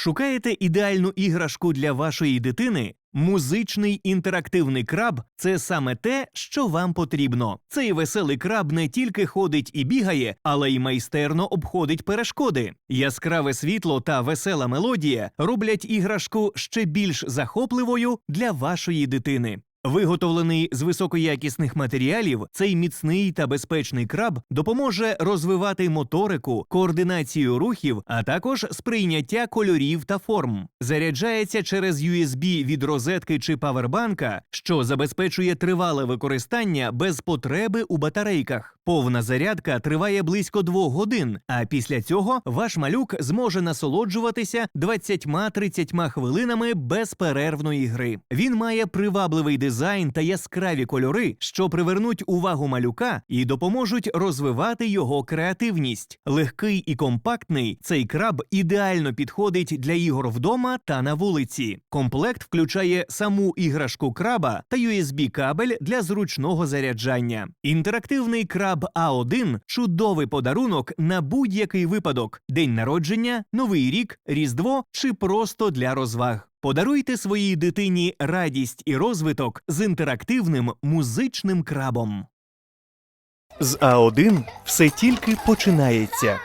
Шукаєте ідеальну іграшку для вашої дитини? Музичний інтерактивний краб це саме те, що вам потрібно. Цей веселий краб не тільки ходить і бігає, але й майстерно обходить перешкоди. Яскраве світло та весела мелодія роблять іграшку ще більш захопливою для вашої дитини. Виготовлений з високоякісних матеріалів, цей міцний та безпечний краб допоможе розвивати моторику, координацію рухів, а також сприйняття кольорів та форм. Заряджається через USB від розетки чи павербанка, що забезпечує тривале використання без потреби у батарейках. Повна зарядка триває близько двох годин, а після цього ваш малюк зможе насолоджуватися 20-30 хвилинами безперервної гри. Він має привабливий дизайн та яскраві кольори, що привернуть увагу малюка і допоможуть розвивати його креативність. Легкий і компактний, цей краб ідеально підходить для ігор вдома та на вулиці. Комплект включає саму іграшку краба та USB-кабель для зручного заряджання. Інтерактивний краб А1 чудовий подарунок на будь-який випадок: день народження, новий рік, різдво чи просто для розваг. Подаруйте своїй дитині радість і розвиток з інтерактивним музичним крабом. З А1 все тільки починається.